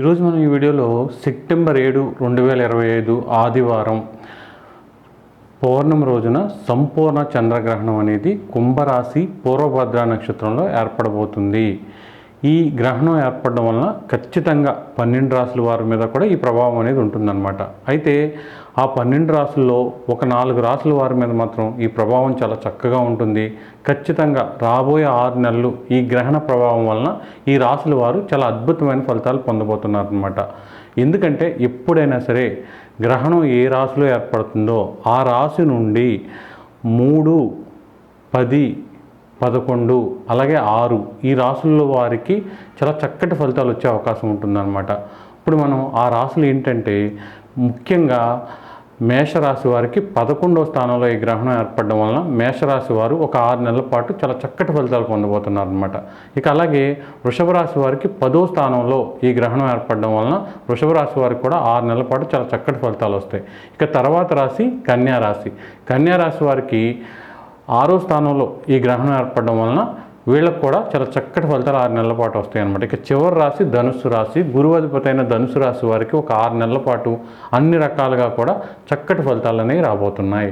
ఈరోజు మనం ఈ వీడియోలో సెప్టెంబర్ ఏడు రెండు వేల ఇరవై ఐదు ఆదివారం పౌర్ణమి రోజున సంపూర్ణ చంద్రగ్రహణం అనేది కుంభరాశి పూర్వభద్ర నక్షత్రంలో ఏర్పడబోతుంది. ఈ గ్రహణం ఏర్పడడం వలన ఖచ్చితంగా పన్నెండు రాసుల వారి మీద కూడా ఈ ప్రభావం అనేది ఉంటుందన్నమాట. అయితే ఆ పన్నెండు రాసుల్లో ఒక నాలుగు రాసుల వారి మీద మాత్రం ఈ ప్రభావం చాలా చక్కగా ఉంటుంది. ఖచ్చితంగా రాబోయే ఆరు నెలలు ఈ గ్రహణ ప్రభావం వలన ఈ రాసుల వారు చాలా అద్భుతమైన ఫలితాలు పొందబోతున్నారనమాట ఎందుకంటే ఎప్పుడైనా సరే గ్రహణం ఏ రాశిలో ఏర్పడుతుందో ఆ రాశి నుండి మూడు పది పదకొండు అలాగే ఆరు ఈ రాసుల్లో వారికి చాలా చక్కటి ఫలితాలు వచ్చే అవకాశం ఉంటుందన్నమాట. ఇప్పుడు మనం ఆ రాసులు ఏంటంటే ముఖ్యంగా మేషరాశి వారికి పదకొండవ స్థానంలో ఈ గ్రహణం ఏర్పడడం వలన మేషరాశి వారు ఒక ఆరు నెలల పాటు చాలా చక్కటి ఫలితాలు పొందబోతున్నారు అనమాట ఇక అలాగే వృషభ రాశి వారికి పదో స్థానంలో ఈ గ్రహణం ఏర్పడడం వలన వృషభ రాశి వారికి కూడా ఆరు నెలల పాటు చాలా చక్కటి ఫలితాలు వస్తాయి. ఇక తర్వాత రాశి కన్యా రాశి కన్యా రాశి వారికి ఆరో స్థానంలో ఈ గ్రహణం ఏర్పడడం వలన వీళ్ళకు కూడా చాలా చక్కటి ఫలితాలు ఆరు నెలల పాటు వస్తాయి అనమాట ఇక చివరి రాశి ధనుస్సు రాశి. గురువు అధిపతి అయిన ధనుసు రాశి వారికి ఒక ఆరు నెలల పాటు అన్ని రకాలుగా కూడా చక్కటి ఫలితాలు అనేవి రాబోతున్నాయి.